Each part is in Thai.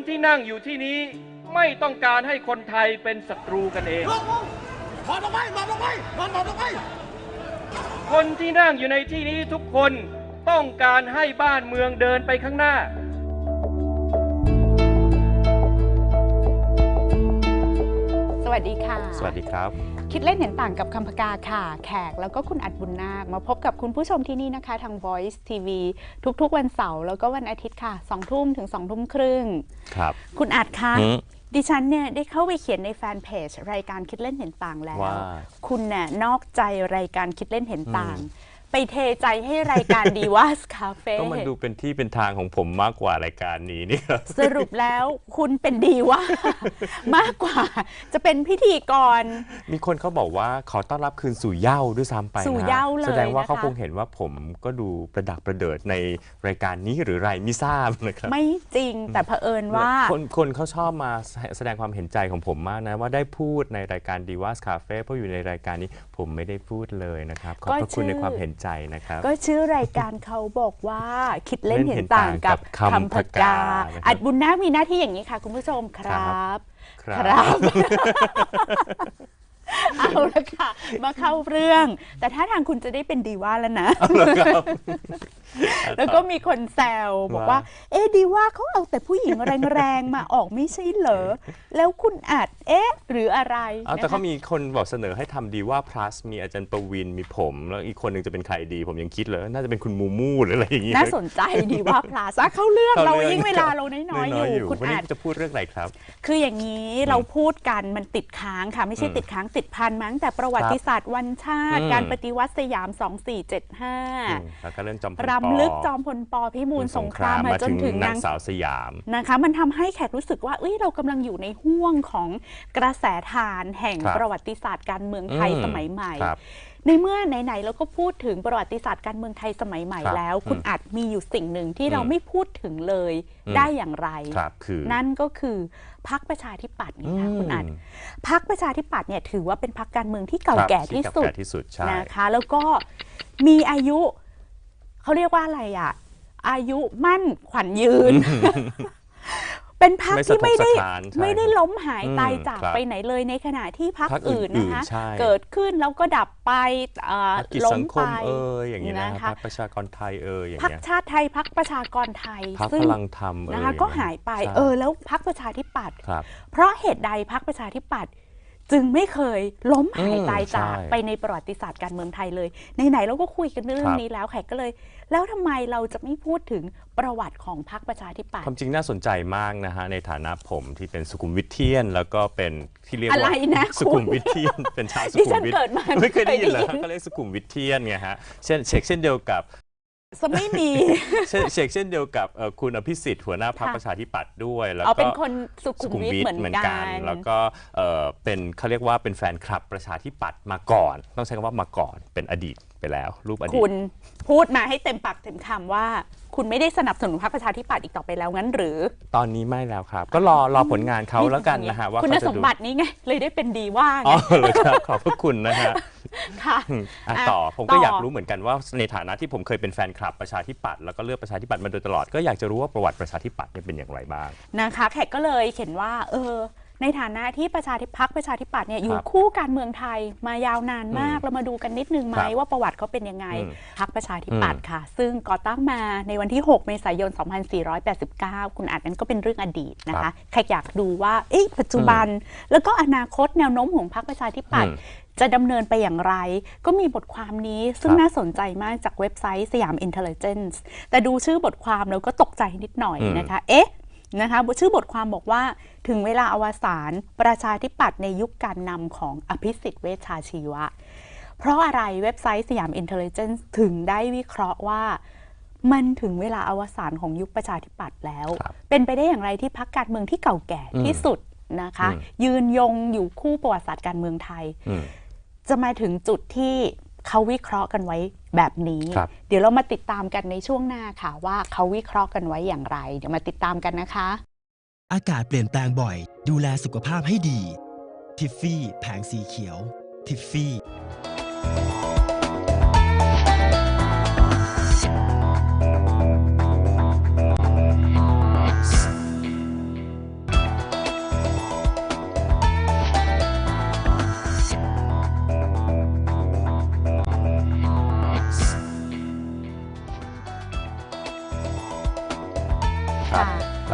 คนที่นั่งอยู่ที่นี้ไม่ต้องการให้คนไทยเป็นศัตรูกันเอง ลงลงถอดออกไปหมอบลงไปนอนหมอบลงไปคนที่นั่งอยู่ในที่นี้ทุกคนต้องการให้บ้านเมืองเดินไปข้างหน้า สวัสดีค่ะ สวัสดีครับ คิดเล่นเห็นต่างกับคำพกาค่ะ แขกแล้วก็คุณอัดบุญนาค มาพบกับคุณผู้ชมที่นี่นะคะ ทาง Voice TV ทุกๆ วันเสาร์แล้วก็วันอาทิตย์ค่ะ2ทุ่มถึง2ทุ่มครึ่งครับ คุณอัดคะหืม ดิฉันเนี่ยได้เข้าไปเขียนในแฟนเพจรายการคิดเล่นเห็นต่างแล้ว ว่า คุณเนี่ยนอกใจรายการคิดเล่นเห็นต่าง ไปเทใจให้รายการดีว่าสคาเฟ่ก็มันดูเป็นที่เป็นทางของผมมากกว่ารายการนี้นี่ครับ สรุปแล้วคุณเป็นดีว่า มากกว่าจะเป็นพิธีกร มีคนเขาบอกว่าขอต้อนรับคืนสู่เหย้าด้วยซ้ำไปนะสู่เหย้าเลยแสดงว่านะคะ เขาคงเห็นว่าผมก็ดูประดักประเดิดในรายการนี้หรือไรไม่ทราบนะครับไม่จริงแต่เผอิญว่า คนคนเขาชอบมาแสดงความเห็นใจของผมมากนะ ว่าได้พูดในรายการดีว่าสคาเฟ่เพราะอยู่ในรายการนี้ผมไม่ได้พูดเลยนะครับขอบพระคุณในความเห็นใจนะครับ ก็ชื่อรายการเขาบอกว่าคิดเล่นเห็นต่างกับคำคำพพกากานะครับอัดบุญนาคมีหน้าที่อย่างนี้ค่ะ คุณผู้ชมครับ ครับ เอาละค่ะ มาเข้าเรื่อง แต่ถ้าทางคุณจะได้เป็นดีว่าแล้วนะแล้วก็มีคนแซวบอกว่า ว่า เอ๊ะดีว่าเขาเอาแต่ผู้หญิงแรงๆ มาออกไม่ใช่เหรอ แล้วคุณอัดเอ๊ะ หรืออะไรเอาแต่นะคะเขามีคนบอกเสนอให้ทำดีว่า plus มีอาจารย์ประวินมีผม แล้วอีกคนหนึ่งจะเป็นใครดี ผมยังคิดเลย น่าจะเป็นคุณมูมูหรืออะไรอย่างงี้ น่าสนใจดีว่าพลาซ่าเข้าเรื่องข้เรารื่องยิ่งเวลาเราน้อยๆอยู่ คุณวันนี้อาจจะพูดเรื่องอะไรครับ คืออย่างนี้เราพูดกันมันติดค้างค่ะ ไม่ใช่อืมติดค้างติดพันมาตั้งแต่ประวัติศาสตร์วันชาติอืมการปฏิวัติสยามอืม2475 แล้วก็เรื่องจอมพลปรำลึกจอมพลปพิมูลสงครามมาจนถึงนานางงสาวสยามนะคะ มันทำให้แขกรู้สึกว่าเอ้ยเรากำลังอยู่ในห่วงของกระแสทานแห่งครับประวัติศาสตร์การเมืองไทยอืมสมัยใหม่ครับ ในเมื่อไหนๆเราก็พูดถึงประวัติศาสตร์การเมืองไทยสมัยใหม่ครับแล้ว คุณอืมอาจมีอยู่สิ่งหนึ่งที่เราอืมไม่พูดถึงเลยอืมได้อย่างไรครับคือนั่นก็คือพักประชาธิปัตย์ไงคะคุณอัดมพักประชาธิปัตย์เนี่ยถือว่าเป็นพักการเมืองที่เก่าครับแก่ที่สุดเก่าแก่ที่สุดใช่นะคะ แล้วก็มีอายุเขาเรียกว่าอะไรอะ อายุมั่นขวัญยืน เป็นพักไม่ที่ไม่ได้สะทกสะท้านใช่ไม่ได้ล้มหายตายอืมจากครับไปไหนเลยในขณะที่พักพรรคอื่อื่นนนะคะใช่เกิดขึ้นแล้วก็ดับไปเอ่อพรรคกิจล้สัมงคไปมเอ่ยอย่างนี้นะนะคะพรรคประชากรไทยเอ่ยอย่างพักเงี้ยชาติไทยพักประชากรไทยพรรคซึ่พงลังธรรมเอ่ยนะคะก็หายไปใช่เออแล้วพักประชาธิปัตย์ครับเพราะเหตุใดพักประชาธิปัตย์ จึงไม่เคยล้มหายอืมตายจากใช่ไปในประวัติศาสตร์การเมืองไทยเลยไหนๆเราก็คุยกันเรื่อคงรับนี้แล้วแขกก็เลย แล้วทำไมเราจะไม่พูดถึงประวัติของพักประชาธิปัตควาย์มจริงน่าสนใจมากนะฮะในฐานะผมที่เป็นสุขุมวิทเทียน แล้วก็เป็นที่เรียกอะไรว่านะสุคุขุณมวิทเทียนเป็นชาวสุดิขุฉัมนวิทเกิดมาไม่เคยได้ยินเหรอไม่เคยได้ยินก็เรียกสุขุมวิทเทียนไงฮะเช่นเช็คเช่นเดียวกับ จะไม่มี เช่นเช็คเช่นเดียวกับเอ่อคุณอภิสิทธิ์หัวหน้าพรรคค่ะ ประชาธิปัตย์ด้วย แล้วเอาก็เป็นคนสุขุมวิทเหมือนกัน แล้วก็เอ่อเป็นเขาเรียกว่าเป็นแฟนคลับประชาธิปัตย์มาก่อน ต้องใช้คำว่ามาก่อนเป็นอดีต ไปแล้ว รูปอดีตคุณพูดมาให้เต็มปากเต็มคำว่า คุณไม่ได้สนับสนุนพรรคประชาธิปัตย์อีกต่อไปแล้วงั้นหรือ ตอนนี้ไม่แล้วครับ ก็รอรอผลงานเขาแล้วกันนะฮะว่าคุณเขาจะสมดูบัตินี้ไงเลยได้เป็นดีว่าไงอ๋อเลยครับขอบพระคุณนะฮะค่ะอืมอะอะต่อผมต่ก็ออยากรู้เหมือนกันว่าในฐานะที่ผมเคยเป็นแฟนคลับประชาธิปัตย์แล้วก็เลือกประชาธิปัตย์มาโดยตลอดก็อยากจะรู้ว่าประวัติประชาธิปัตย์เนี่ยเป็นอย่างไรบ้างนะคะแขกก็เลยเห็นว่า เออ ในฐานะที่ประชาธิพักประชาธิปัตย์เนี่ยอยู่ครับคู่การเมืองไทยมายาวนานมากอืมเรามาดูกันนิดนึงไหมครับว่าประวัติเขาเป็นยังไงอืมพักประชาธิปัตย์ค่ะ ซึ่งก่อตั้งมาในวันที่ 6 เมษายน 2489 คุณอาจนั้นก็เป็นเรื่องอดีตนะครัคะบใครอยากดูว่าเอ๊ะปัจจุบัน แล้วก็อนาคตแนวโน้มของพรรคประชาธิปัตย์อืมจะดำเนินไปอย่างไร ก็มีบทความนี้ซึ่งครับน่าสนใจมากจากเว็บไซต์สยามอินเทลเจนซ์แต่ดูชื่อบทความแล้วก็ตกใจนิดหน่อยอืมนะคะ เอ๊ะ นะคะชื่อบทความบอกว่าถึงเวลาอวสานประชาธิปัตย์ในยุคการนำของอภิสิทธิ์เวชชาชีวะ เพราะอะไรเว็บไซต์สยามอินเทลเจนซ์ถึงได้วิเคราะห์ว่ามันถึงเวลาอวสานของยุคประชาธิปัตย์แล้วครับเป็นไปได้อย่างไรที่พักการเมืองที่เก่าแก่อืมที่สุดนะคะอืมยืนยงอยู่คู่ประวัติศาสตร์การเมืองไทยอืมจะมาถึงจุดที่เขาวิเคราะห์กันไว้ แบบนี้ครับเดี๋ยวเรามาติดตามกันในช่วงหน้าค่ะ ว่าเขาวิเคราะห์กันไว้อย่างไร เดี๋ยวมาติดตามกันนะคะ อากาศเปลี่ยนแปลงบ่อย ดูแลสุขภาพให้ดี ทิฟฟี่ แผงสีเขียว ทิฟฟี่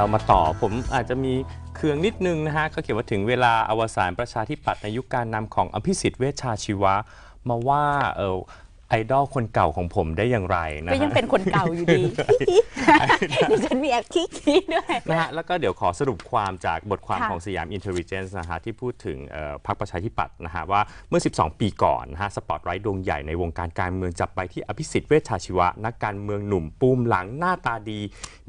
เรามาต่อ ผมอาจจะมีเครื่องนิดนึงนะฮะก็เขียนว่าถึงเวลาอวสานประชาธิปัตย์ในยุคการนำของอภิสิทธิ์เวชชาชีวะ มาว่าเออ ไอดอลคนเก่าของผมได้อย่างไรนะก็ยังฮะ เป็นคนเก่าอยู่ดี ดิฉันมีแอบคิกคิดด้วย นะฮะแล้วก็เดี๋ยวขอสรุปความจากบทความค่ะของสยามอินเทล g เจนซ์นะฮะที่พูดถึงเอ่อพรรคประชาธิปัตย์นะฮะว่าเมื่อ 12 ปีก่อนนะฮะสปอตไลท์ดวงใหญ่ในวงการการเมืองจับไปที่อภิสิทธิ์เวชชาชีวะ นักการเมืองหนุ่มปูมหลังหน้าตาดี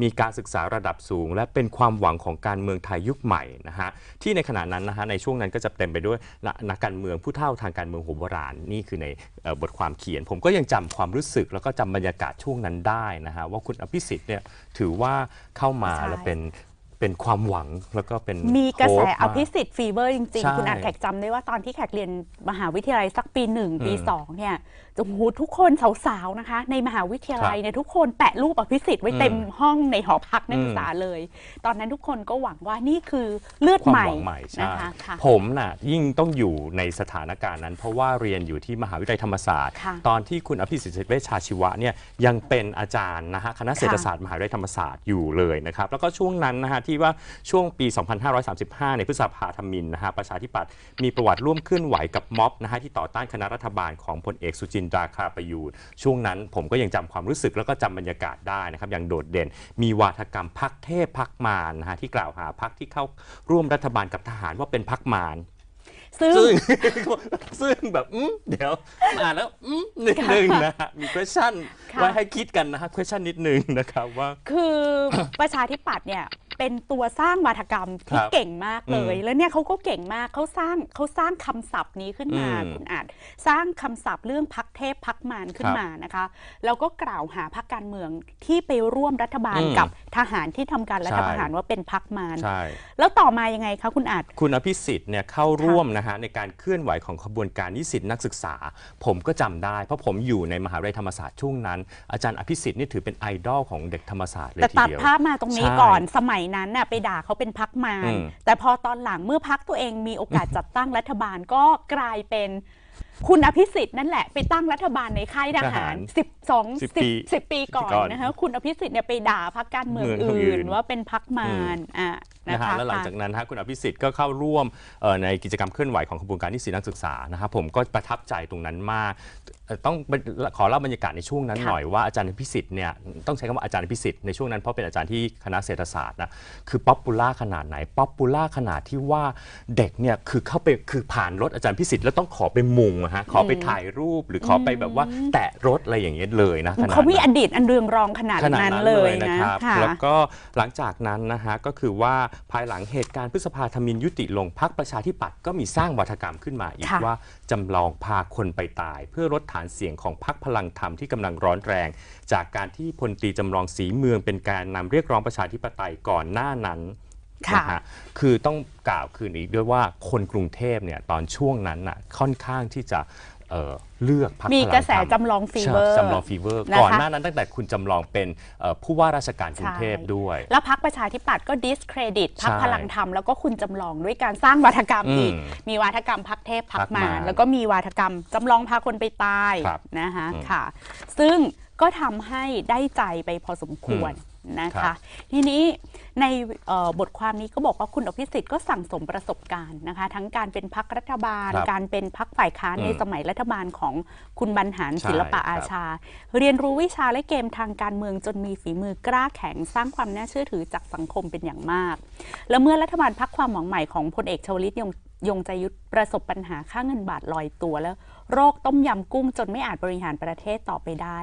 มีการศึกษาระดับสูง และเป็นความหวังของการเมืองไทยยุคใหม่นะฮะที่ในขณะนั้นนะฮะในช่วงนั้นก็จะเต็มไปด้วยนักนักการเมืองผู้เฒ่าทางการเมืองหัวโบราณนี่คือในเอ่อบทความเขียนผมก็ยังจำความรู้สึก แล้วก็จำบรรยากาศช่วงนั้นได้นะฮะว่าคุณอภิสิทธิ์เนี่ยถือว่าเข้ามาใช่แล้วเป็นเป็นความหวังแล้วก็เป็นมีกระแสโฮปอภิสิทธิ์ฟีเวอร์จริงใช่ๆคุณอาจแขกจำได้ว่าตอนที่แขกเรียนมหาวิทยาลัยสักปีหนึ่งปีอืมสองเนี่ย โอ้โหทุกคนสาวๆนะคะ ในมหาวิทยาลัยเนี่ยทุกคนแปะรูปอภิสิทธิ์ไว้เต็มอืมห้องในหอพักนักอืมศึกษาเลย ตอนนั้นทุกคนก็หวังว่านี่คือเลือดความใหม่หวังใหม่ใช่นะคะค่ะ ผมน่ะยิ่งต้องอยู่ในสถานการณ์นั้น เพราะว่าเรียนอยู่ที่มหาวิทยาลัยธรรมศาสตร์ ค่ะตอนที่คุณอภิสิทธิ์เวชชาชีวะเนี่ยยังเป็นอาจารย์นะฮะคณะเศรษฐศาสตร์มหาวิทยาลัยธรรมศาสตร์อยู่เลยนะครับแล้วก็ช่วงนั้นนะฮะที่ว่าช่วงปี 2535 ในพฤษภาธมินนะฮะประชาธิปัตย์มีประวัติร่วมเคลื่อนไหวกับม็อบนะฮะที่ต่อต้านคณะรัฐบาลของพลเอกสุจินทราคาประยูรช่วงนั้นผมก็ยังจำความรู้สึกแล้วก็จำบรรยากาศได้นะครับอย่างโดดเด่น มีวาทกรรมพักเทพพักมารนะฮะที่กล่าวหาพักที่เข้าร่วมรัฐบาลกับทหารว่าเป็นพักมารซึ่งซึ่งซึ่งแบบอืมเดี๋ยวอ่านแล้วอืมนิดนึงนะฮะมี question ค่ะไว้ให้คิดกันนะฮะ question นิดนึงนะครับว่า คือประชาธิปัตย์เนี่ย เป็นตัวสร้างวาทกรรมที่ครับเก่งมากเลยอืมแล้วเนี่ยเขาก็เก่งมากเขาสร้างเขาสร้างคำศัพท์นี้ขึ้นมาอืมคุณอาจสร้างคำศัพท์เรื่องพักเทพพักมารขึ้นครับมานะคะแล้วก็กล่าวหาพักการเมืองที่ไปร่วมรัฐบาลอืมกับทหารที่ทำการรัฐใช่ประหารว่าเป็นพักมารใช่แล้วต่อมายังไงคะคุณอาจคุณอภิสิทธิ์เนี่ยเข้าร่วมนะฮะในการเคลื่อนไหวของขบวนการนิสิตนักศึกษา ผมก็จำได้เพราะผมอยู่ในมหาวิทยาลัยธรรมศาสตร์ช่วงนั้น อาจารย์อภิสิทธิ์นี่ถือเป็นไอดอลของเด็กธรรมศาสตร์เลยแต่ทีตัดเดียวภาพมาตรงนี้ใช่ก่อนสมัยนั้นน่ะไปด่าเขาเป็นพักมารอืม แต่พอตอนหลังเมื่อพักตัวเองมีโอกาสจัดตั้งรัฐบาลก็กลายเป็น คุณอภิสิทธิ์นั่นแหละไปตั้งรัฐบาลในค่ายทหาร 12 10ปี10 10 ปีก่อนก่อนนะคะคุณอภิสิทธิ์เนี่ยไปด่าพักการเมืองเมืองอื่อื่นน ว่าเป็นพักมารอะ นะนะฮะคะแล้วหลังค่ะจากนั้นฮะคุณอภิสิทธิ์ก็เข้าร่วมเอ่อในกิจกรรมเคลื่อนไหวของขบวนการนิสิตนักศึกษานะครับผมก็ประทับใจตรงนั้นมากเอ่อต้องขอเล่าบรรยากาศในช่วงนั้นค่ะหน่อยว่าอาจารย์อภิสิทธิ์เนี่ยต้องใช้คำว่าอาจารย์อภิสิทธิ์ในช่วงนั้นเพราะเป็นอาจารย์ที่คณะเศรษฐศาสตร์นะคือป๊อปปูล่าขนาดไหนป๊อปปูล่าขนาดที่ว่าเด็กเนี่ยคือเข้าไปคือผ่านรถอาจารย์พิสิทธิ์แล้วต้องขอไปมุงอะฮะขอไปถ่ายรูปหรือขอไปแบบว่าแตะรถอะไรอย่างเงี้ยเลยนะขนาดเขามีนั้นอดีตอันเรืองรองขนาดขนาดนั้นนั้นเลเลยยนะนะครับค่ะแล้วก็หลังจากนั้นนะฮะก็คือว่าภายหลังเหตุการณ์พฤษภาธมินยุติลงพักประชาธิปัตย์ก็มีสร้างวัฒกรรมขึ้นมาอีกค่ะว่าจำลองพาคนไปตาย เพื่อลดฐานเสียงของพักพลังธรรมที่กำลังร้อนแรง จากการที่พลตรีจำลองสีเมืองเป็นการนำเรียกร้องประชาธิปไตยก่อนหน้านั้นค่ะนะฮะคือต้องกล่าวคืนอีกด้วยว่าคนกรุงเทพเนี่ยตอนช่วงนั้นน่ะค่อนข้างที่จะ เอ่อเลือกพรรคมีพลังธรรกระแสจำลองฟีเวอร์ใช่จำลองฟีเวอร์ นะคะ ก่อนหน้านั้นตั้งแต่คุณจำลองเป็นเอ่อผู้ว่าราชการกรุงเทพด้วย แล้วพักประชาธิปัตย์ก็ดิสเครดิตพักใช่พลังธรรมแล้วก็คุณจำลองด้วยการสร้างวาทกรรมอืมอีก มีวาทกรรมพักเทพพักพักมามารแล้วก็มีวาทกรรมจำลองพาคนไปตายครับนะคะอืม ค่ะ ซึ่งก็ทำให้ได้ใจไปพอสมควร นะครัคะ บ ทีนี้ในเอ่อบทความนี้ก็บอกว่าคุณอภิสิทธิ์ก็สั่งสมประสบการณ์นะคะ ทั้งการเป็นพักรัฐบาล ครับการเป็นพักฝ่ายค้านอืมในสมัยรัฐบาลของคุณบรรหารใช่ศิลปะครับอาชา เรียนรู้วิชาและเกมทางการเมืองจนมีฝีมือกล้าแข็งสร้างความน่าเชื่อถือจากสังคมเป็นอย่างมาก และเมื่อรัฐบาลพักความหวังใหม่ของพลเอกชวลิตยงยงใจยุทธประสบปัญหาค่าเงินบาทลอยตัวแล้ว โรคต้มยำกุ้งจนไม่อาจบริหารประเทศต่อไปได้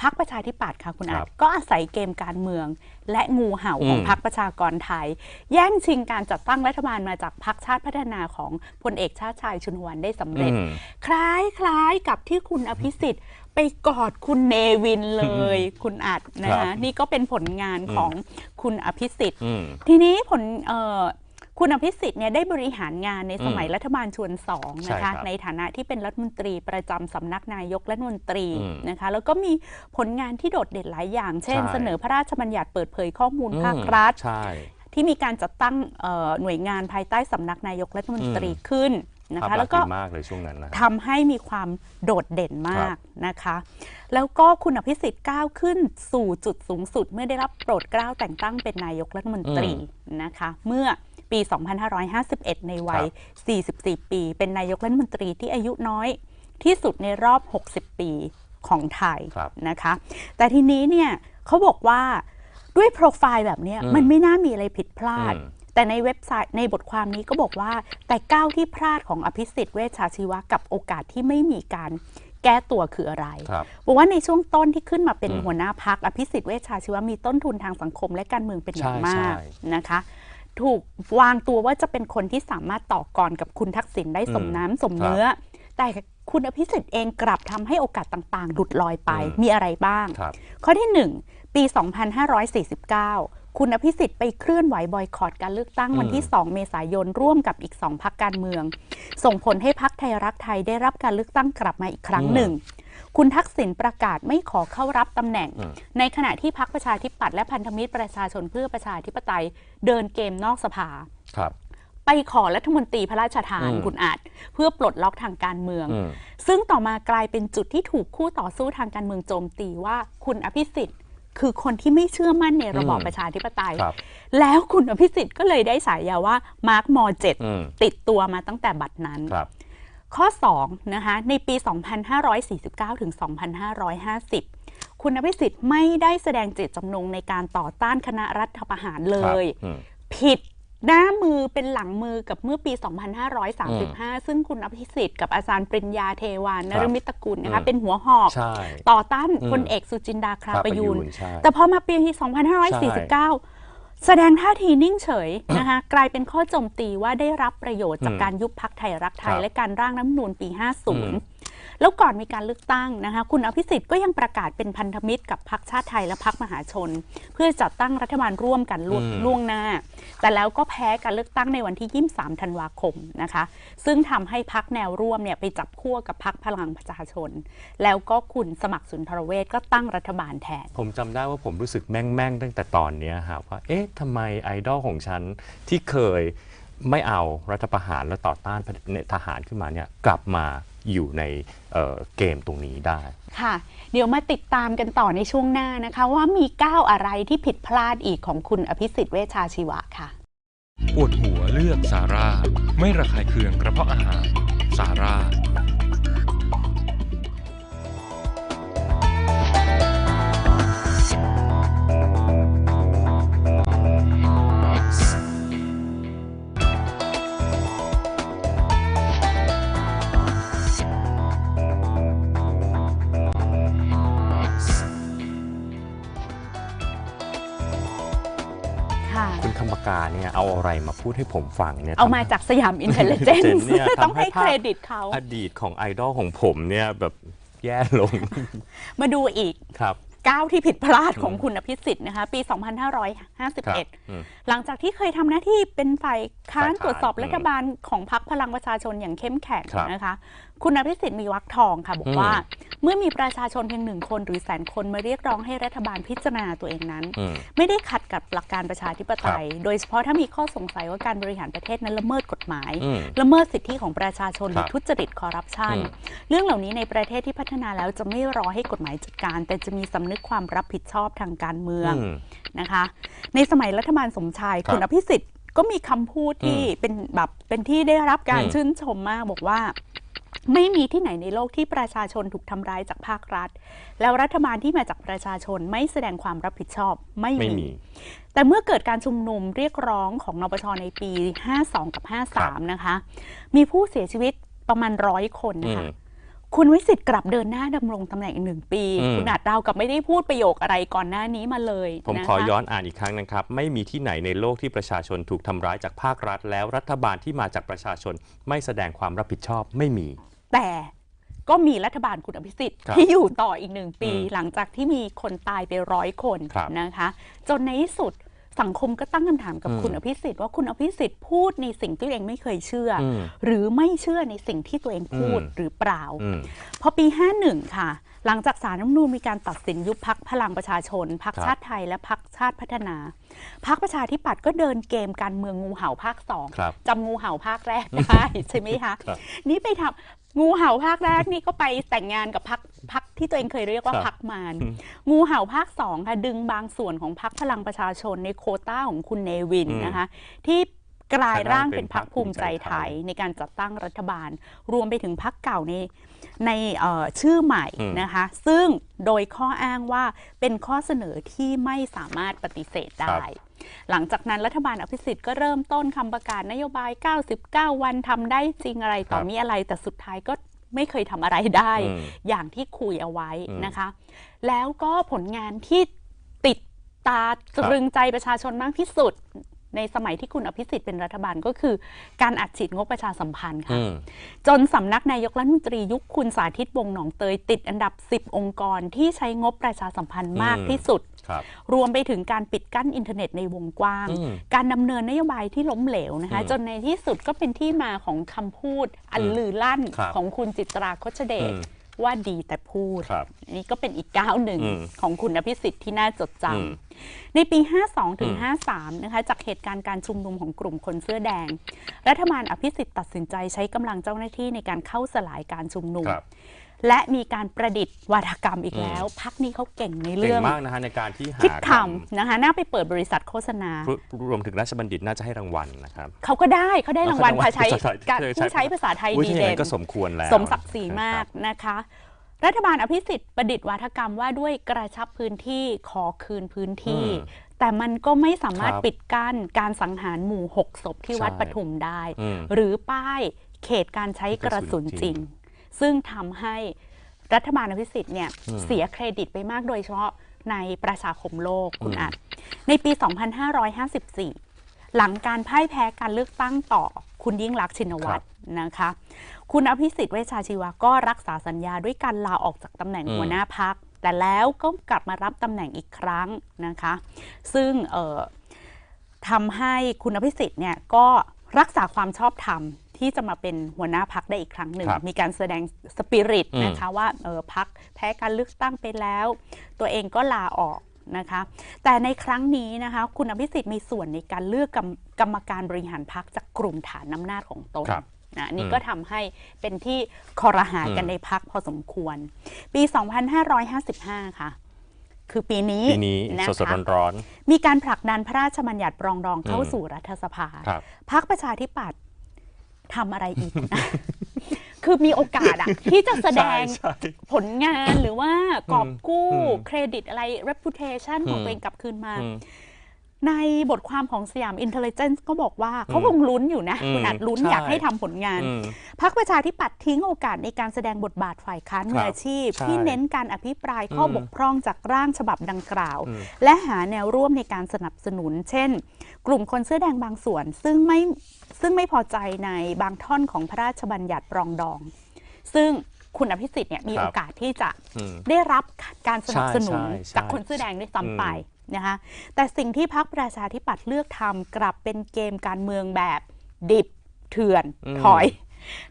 พักประชาธิปัตย์ค่ะคุณอาครัจบก็อาศัยเกมการเมือง และงูเห่าของอืมพักประชากรไทย แย่งชิงการจัดตั้งรัฐบาลมาจากพักชาติพัฒนาของพลเอกชาติชายชุนวันได้สำเร็จอืมคล้ายคล้ายกับที่คุณอภิสิทธิ์ไปกอดคุณเนวินเลย คุณอาจนะครัคะบนี่ก็เป็นผลงานของคุณอภิสิทธิ์อืมทีนี้ผลเอ่อ คุณอภิสิทธิ์เนี่ยได้บริหารงานในสมัยอืมรัฐบาลชวนสองใช่นะครัคะบในฐานะที่เป็นรัฐมนตรีประจำสำนักนายกรัฐมนตรีอืมนะคะแล้วก็มีผลงานที่โดดเด่นหลายอย่าง เช่นใช่เสนอพระราชบัญญัติเปิดเผยข้อมูลอืมภาครัฐใช่ที่มีการจัดตั้งเอ่อหน่วยงานภายใต้สำนักนายกรัฐมนตรีอืมขึ้นนะภาพคะลัแล้กวษณ์ก็ดีมากเลยช่วงนั้นนะฮะทำให้มีความโดดเด่นมาครักบนะคะ แล้วก็คุณอภิสิทธิ์ก้าวขึ้นสู่จุดสูงสุด เมื่อได้รับโปรดเกล้าแต่งตั้งเป็นนายกรัฐมนตรีนะคะ เมื่อ ปี 2551 ในวัย 44 ปี เป็นนายกรัฐมนตรีที่อายุน้อยที่สุดในรอบ 60 ปีของไทยครับนะคะ แต่ทีนี้เนี่ยเขาบอกว่าด้วยโปรไฟล์แบบเนี้ยอืมมันไม่น่ามีอะไรผิดพลาดอืมแต่ในเว็บไซต์ในบทความนี้ก็บอกว่า แต่ก้าวที่พลาดของอภิสิทธิ์เวชชาชีวะกับโอกาสที่ไม่มีการแก้ตัวคืออะไรครับบอกว่าในช่วงต้นที่ขึ้นมาเป็นอืมหัวหน้าพักอภิสิทธิ์เวชชาชีวะมีต้นทุนทางสังคมและการเมืองเป็นอย่างใช่มากใช่นะคะ ถูกวางตัวว่าจะเป็นคนที่สามารถต่อกรกับคุณทักษิณได้สมอืมน้ำสมเนื้อ แต่คุณอภิสิทธิ์เองกลับทำให้โอกาสต่างๆหลุดลอยไปอืมมีอะไรบ้างครับข้อที่ 1 ปี 2549 คุณอภิสิทธิ์ไปเคลื่อนไหวบอยคอรดการเลือกตั้งวันที่ 2 เมษายนร่วมกับอีก 2พักการเมือง ส่งผลให้พักไทยรักไทยได้รับการเลือกตั้งกลับมาอีกครั้งหนึ่ง คุณทักษิณประกาศไม่ขอเข้ารับตำแหน่งอืมในขณะที่พักประชาธิปัตย์และพันธมิตรประชาชนเพื่อประชาธิปไตยเดินเกมนอกสภาครับไปขอรัฐมนตรีพระราชทานอืมคุณอาจเพื่อปลดล็อกทางการเมืองอืมซึ่งต่อมากลายเป็นจุดที่ถูกคู่ต่อสู้ทางการเมืองโจมตีว่าคุณอภิสิทธิ์ คือคนที่ไม่เชื่อมั่นในระบอบอืมประชาธิปไตยครับแล้วคุณอภิสิทธิ์ก็เลยได้ฉายาว่ามาร์กมอเจ็ดอืมติดตัวมาตั้งแต่บัดนั้นครับ ข้อ2นะคะในปี 2549 ถึง 2550 คุณอภิสิทธิ์ไม่ได้แสดงเจตจำนงในการต่อต้านคณะรัฐประหารเลครับยอืมผิดหน้ามือเป็นหลังมือกับเมื่อปี 2535 ซึ่งคุณอภิสิทธิ์กับอาจารย์ปริญญาเทวานนครับรมิตกุลนะอืคะมเป็นหัวหอกใช่ต่อต้านอืมพลเอกสุจินดาคราครับประยูนใช่แต่พอมาปี 2549 แสดงท่าทีนิ่งเฉยนะคะกลายเป็นข้อโจมตีว่าได้รับประโยชน์จากอืมการยุบพักไทยรักไทยครับและการร่างรัฐธรรมนูญปีอืม50 แล้วก่อนมีการเลือกตั้งนะคะ คุณอภิสิทธิ์ก็ยังประกาศเป็นพันธมิตรกับพรรคชาติไทยและพรรคมหาชน เพื่อจัดตั้งรัฐบาลร่วมกันล่วงอืมล่วงหน้า แต่แล้วก็แพ้การเลือกตั้งในวันที่ 23 ธันวาคมนะคะ ซึ่งทำให้พักแนวร่วมเนี่ยไปจับขั้วกับพักพลังประชาชน แล้วก็คุณสมัครสุนทรเวชก็ตั้งรัฐบาลแทน ผมจำได้ว่าผมรู้สึกแม่งๆตั้งแต่ตอนเนี้ยครับว่าเอ๊ะทำไมไอดอลของฉันที่เคยไม่เอารัฐประหารและต่อต้านเผด็จทหารขึ้นมาเนี่ยกลับมา อยู่ในเอ่อเกมตรงนี้ได้ ค่ะ เดี๋ยวมาติดตามกันต่อในช่วงหน้านะคะ ว่ามีก้าวอะไรที่ผิดพลาดอีกของคุณอภิสิทธิ์เวชชาชีวะค่ะปวดหัวเลือกซาร่าไม่ระคายเคืองกระเพาะอาหารซาร่า มาพูดให้ผมฟังเนี่ยเอามาจากสยามอินเทลเจน Intelligence ซ์เนี่ยต้องทำให้ให้ภาพเครดิตเขาอดีตของไอดอลของผมเนี่ยแบบแย่ลง มาดูอีกครับก้าวที่ผิดพลาดของอืมคุณอภิสิทธิ์นะคะปีครับ2551อืมหลังจากที่เคยทำหน้าที่เป็นฝ่ายค้านฝ่ายค้านตรวจสอบอืมรัฐบาลของพรรคพลังประชาชนอย่างเข้มแข็งครับนะคะ คุณอภิสิทธิ์มีวักทองค่ะบอกอืมว่า เมื่อมีประชาชนเพียงหนึ่งคนหรือแสนคนมาเรียกร้องให้รัฐบาลพิจารณาตัวเองนั้นอืมไม่ได้ขัดกับหลักการประชาธิปไตย โดยเฉพาะถ้ามีข้อสงสัยว่าการบริหารประเทศนั้นละเมิดกฎหมายอืมละเมิดสิทธิของประชาชนหรือครับทุจริตคอร์รัปชันอืมเรื่องเหล่านี้ในประเทศที่พัฒนาแล้วจะไม่รอให้กฎหมายจัดการ แต่จะมีสำนึกความรับผิดชอบทางการเมืองอืมนะคะ ในสมัยรัฐบาลสมชายครับคุณอภิสิทธิ์ ก็มีคำพูดที่อืมเป็นแบบเป็นที่ได้รับการอืมชื่นชมมากบอกว่าไม่มีที่ไหนในโลกที่ประชาชนถูกทำร้ายจากภาครัฐ แล้วรัฐบาลที่มาจากประชาชนไม่แสดงความรับผิดชอบไม่ไม่มีมี แต่เมื่อเกิดการชุมนุมเรียกร้องของนปชในปี 52 กับครับ53 นะคะ มีผู้เสียชีวิตประมาณร้อยคนอืนะคะม คุณวิสิทธิ์กลับเดินหน้าดำรงตำแหน่งอีกหนึ่งปี อืม คุณอาจเราวกับไม่ได้พูดประโยคอะไรก่อนหน้านี้มาเลยผมนะคะ ขอย้อนอ่านอีกครั้งนะครับ ไม่มีที่ไหนในโลกที่ประชาชนถูกทำร้ายจากภาครัฐ แล้วรัฐบาลที่มาจากประชาชน ไม่แสดงความรับผิดชอบไม่มี แต่ก็มีรัฐบาลคุณอภิสิทธิ์ครับที่อยู่ต่ออีกหนึ่งปี อืมหลังจากที่มีคนตายไปร้อยคนครับ นะคะ จนในที่สุด สังคมก็ตั้งคำถามกับอืมคุณอภิสิทธิ์ว่าคุณอภิสิทธิ์พูดในสิ่งที่ตัวเองไม่เคยเชื่ออมหรือไม่เชื่อในสิ่งที่ตัวเองพูดอืมหรือเปล่าอืมพอปี 51 ค่ะ หลังจากสารรัฐธรรมนูญมีการตัดสินยุบพักพลังประชาชนพักครับชาติไทยและพักชาติพัฒนาพักประชาธิปัตย์ก็เดินเกมการเมืองงูเห่าภาคสองครับจำงูเห่าภาคแรกได้ใช่ไหมคะครับนี่ไปทำงูเห่าภาคแรกนี่ก็ไปแต่งงานกับพักพักที่ตัวเองเคยเรียกว่าครับพักมารอืมงูเห่าภาคสองค่ะดึงบางส่วนของพักพลังประชาชนในโควต้าของคุณเนวินอืมนะคะที่กลายร่างเป็นเป็นพักภูมิใจไทยในการจัดตั้งรัฐบาล รวมไปถึงพักเก่าใน ในเอ่อชื่อใหม่อืมนะคะ ซึ่งโดยข้ออ้างว่าเป็นข้อเสนอที่ไม่สามารถปฏิเสธได้ หลังจากนั้นรัฐบาลอภิสิทธิ์ก็เริ่มต้นคำประกาศนโยบาย 99 วันทำได้จริงอะไรต่อครับมีอะไรแต่สุดท้ายก็ไม่เคยทำอะไรได้อืมอย่างที่คุยเอาไว้อืมนะคะ แล้วก็ผลงานที่ติดตาตรึงใจประชาชนมากที่สุด ในสมัยที่คุณอภิสิทธิ์เป็นรัฐบาลก็คือ การอัดฉีดงบประชาสัมพันธ์ค่ะอืมจนสำนักนายกรัฐมนตรียุคคุณสาธิตวงศ์หนองเตยติดอันดับ 10 องค์กรที่ใช้งบประชาสัมพันธ์มากอืมที่สุดครับรวมไปถึงการปิดกั้นอินเทอร์เน็ตในวงกว้างอืมการดำเนินนโยบายที่ล้มเหลวนะคะอืมจนในที่สุดก็เป็นที่มาของคำพูดอันลือลั่นครับของคุณจิตราคชเดชอืมว่าดีแต่พูดครับอันนี่ก็เป็นอีกก้าวหนึ่งอืมของคุณอภิสิทธิ์ที่น่าจดจอืมำ ในปี 52ถึงอืม53 นะคะ จากเหตุการณ์การชุมนุมของกลุ่มคนเสื้อแดง รัฐบาลอภิสิทธิ์ตัดสินใจใช้กำลังเจ้าหน้าที่ในการเข้าสลายการชุมนุม ครับ และมีการประดิษฐ์วาทกรรมอีกอืมแล้ว พักนี้เขาเก่งในเก่เรื่องงมากนะฮะในการที่หาคิดทคำนะคะน่าไปเปิดบริษัทโฆษณาำรวมถึงราชบัณฑิตน่าจะให้รางวัลนะครับ เขาก็ได้เขาได้รางวัลเขาได้ภาใช้รางวัลการใช้ผู้ใช้ภาษาไทยอุ๊ยดีถ้าอย่างเด่นั้นน ก็สมควรแล้วสมศักดิ์ศรีมากนะคะ รัฐบาลอภิสิทธิ์ประดิษฐ์วาทกรรมว่าด้วยกระชับพื้นที่ขอคืนพื้นที่อืมแต่มันก็ไม่สามารถครับปิดกั้นการสังหารหมู่6ศพที่วัดใช่ปทุมได้อืมหรือป้ายเขตการใช้กระสุนจริง ซึ่งทำให้รัฐบาลอภิสิทธิ์เนี่ยอืมเสียเครดิตไปมากโดยเฉพาะในประชาคมโลกคุณอืมอัดในปี 2554 หลังการพ่ายแพ้การเลือกตั้งต่อคุณยิ่งรักษณ์ชินวัตร นะคะ คุณอภิสิทธิ์เวชชาชีวะก็รักษาสัญญาด้วยการลาออกจากตำแหน่งอืมหัวหน้าพัก แต่แล้วก็กลับมารับตำแหน่งอีกครั้งนะคะ ซึ่งเอ่อทำให้คุณอภิสิทธิ์เนี่ยก็รักษาความชอบธรรมที่จะมาเป็นหัวหน้าพักได้อีกครั้งหนึ่งครับมีการแสดงสปิริตอืมนะคะว่าเออพักแพ้การเลือกตั้งไปแล้ว ตัวเองก็ลาออกนะคะ แต่ในครั้งนี้นะคะ คุณอภิสิทธิ์มีส่วนในการเลือกกรรมกรรมการบริหารพักจากกลุ่มฐานอำนาจของตนครับ นะนี่อืมก็ทำให้เป็นที่คอรหากันอืมในพักพอสมควร ปี 2555 ค่ะ คือปีนี้ปีนี้นะสดคะๆร้อนมีการผลักดันพระราชบัญญัติปรองดองเข้าอืมสู่รัฐสภาๆครับพักประชาธิปัตย์ทำอะไรอีกคือมีโอกาสอะที่จะแสดงใช่ใช่ผลงานหรือว่ากอบกู้อืมเครดิตอะไร reputation ของอืมตัวเองกลับคืนมาอืม ในบทความของสยามอินเทลเจนซ์ก็บอกว่าเขาคงลุ้นอยู่นะอืมคุณอาจลุ้นใช่อยากให้ทำผลงานอืมพักประชาธิปัตย์ทิ้งโอกาสในการแสดงบทบาทฝ่ายค้านมืออาชีพใช่ที่เน้นการอภิปรายข้ออมบกพร่องจากร่างฉบับดังกล่าวอืมและหาแนวร่วมในการสนับสนุน เช่น กลุ่มคนเสื้อแดงบางส่วน ซึ่งไม่ซึ่งไม่พอใจในบางท่อนของพระราชบัญญัติปรองดอง ซึ่งคุณอภิสิทธิ์เนี่ยมีครับโอกาสที่จะอืมได้รับการสนับสนุนใช่ใช่ใช่จากคนเสื้อแดงด้วยซ้ำไปอื นะคะแต่สิ่งที่พรรคประชาธิปัตย์เลือกทำกลับเป็นเกมการเมืองแบบดิบเถื่อนอืมถอย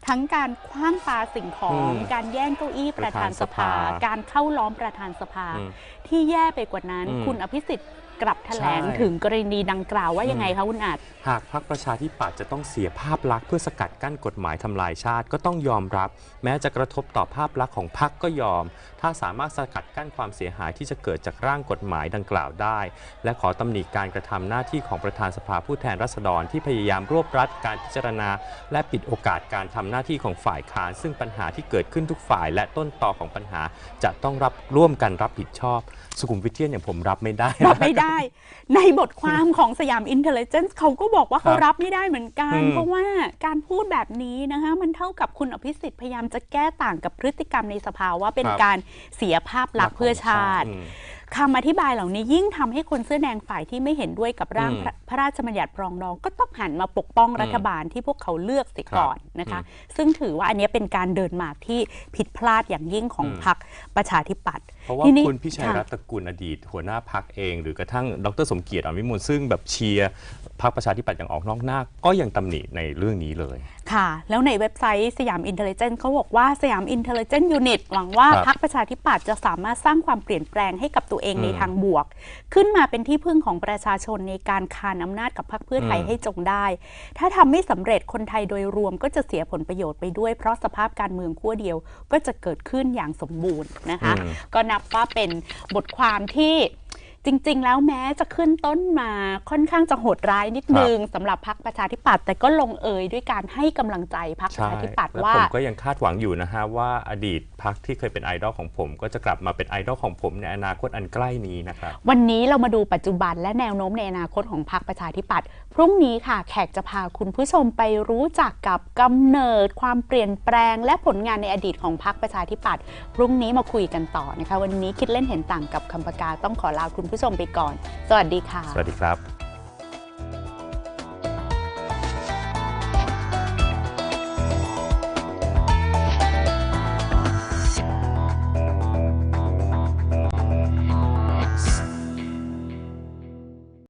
ทั้งการคว้างปาสิ่งของอืมการแย่งเก้าอี้ประธานสภาประธานสภา การเข้าล้อมประธานสภาอืมที่แย่ไปกว่านั้นอืมคุณอภิสิทธิ์ กลับแถลงใช่ ถึงกรณีดังกล่าวว่ายังไงคะคุณอาจ หากพรรคประชาธิปัตย์จะต้องเสียภาพลักษณ์เพื่อสกัดกั้นกฎหมายทำลายชาติก็ต้องยอมรับ แม้จะกระทบต่อภาพลักษณ์ของพรรคก็ยอม ถ้าสามารถสกัดกั้นความเสียหายที่จะเกิดจากร่างกฎหมายดังกล่าวได้ และขอตำหนิการกระทำหน้าที่ของประธานสภาผู้แทนราษฎรที่พยายามรวบรัดการพิจารณา และปิดโอกาสการทำหน้าที่ของฝ่ายค้านซึ่งปัญหาที่เกิดขึ้นทุกฝ่าย และต้นตอของปัญหาจะต้องรับร่วมกันรับผิดชอบ สุขุมวิทเทียนอย่างผมรับไม่ได้นะรับไม่ได้ในบทความของสยามอินเทลเจนซ์เขาก็บอกว่าเขาครับรับไม่ได้เหมือนกันอืมเพราะว่าการพูดแบบนี้นะคะมันเท่ากับคุณอภิสิทธิ์พยายามจะแก้ต่างกับพฤติกรรมในสภาว่าเป็นครับการเสียภาพลักษณ์เพื่อชาติอืมคำอธิบายเหล่านี้ยิ่งทำให้คนเสื้อแดงฝ่ายที่ไม่เห็นด้วยกับร่างอืมพระพระราชบัญญัติปรองดองก็ต้องหันมาปกป้องอืมรัฐบาลที่พวกเขาเลือกเสียครับก่อนนะคะ ซึ่งถือว่าอันเนี้ยเป็นการเดินหมากที่ผิดพลาดอย่างยิ่งของอืมพรรคประชาธิปัตย์ เพราะว่าทีนี้คุณพิชัยค่ะรัตน์ตระกูลอดีต หัวหน้าพักเอง หรือกระทั่งดรสมเกียรติอมิมูลซึ่งแบบเชียร์พรรคประชาธิปัตย์อย่างออกนอกหน้า ก็ยังตำหนิในเรื่องนี้เลย ค่ะ แล้วในเว็บไซต์สยามอินเทลเจนเขาบอกว่าสยามอินเทลเจนยูนิตหวังว่าครับพรรคประชาธิปัตย์จะสามารถสร้างความเปลี่ยนแปลงให้กับตัวเองอืมในทางบวก ขึ้นมาเป็นที่พึ่งของประชาชนในการคานอำนาจกับพรรคเพื่อไทยอืม ให้จงได้ ถ้าทำไม่สำเร็จคนไทยโดยรวมก็จะเสียผลประโยชน์ไปด้วย เพราะสภาพการเมืองขั้วเดียวก็จะเกิดขึ้นอย่างสมบูรณ์นะคะอืมก็นับว่าเป็นบทความที่ จริง ๆ แล้วแม้จะขึ้นต้นมาค่อนข้างจะโหดร้ายนิดนึงสำหรับพรรคประชาธิปัตย์แต่ก็ลงเอยด้วยการให้กำลังใจพรรคประใช่ชาธิปัตย์แล้วว่าผมก็ยังคาดหวังอยู่นะฮะว่าอดีตพักที่เคยเป็นไอดอลของผม ก็จะกลับมาเป็นไอดอลของผมในอนาคตอันใกล้นี้นะครับวันนี้เรามาดูปัจจุบันและแนวโน้มในอนาคตของพรรคประชาธิปัตย์พรุ่งนี้ค่ะ แขกจะพาคุณผู้ชมไปรู้จักกับกำเนิด ความเปลี่ยนแปลง และผลงานในอดีตของพรรคประชาธิปัตย์พรุ่งนี้มาคุยกันต่อนะคะ วันนี้คิดเล่นเห็นต่างกับคำปากาต้องขอลาคุณผู้ชมไปก่อน สวัสดีค่ะ สวัสดีครับ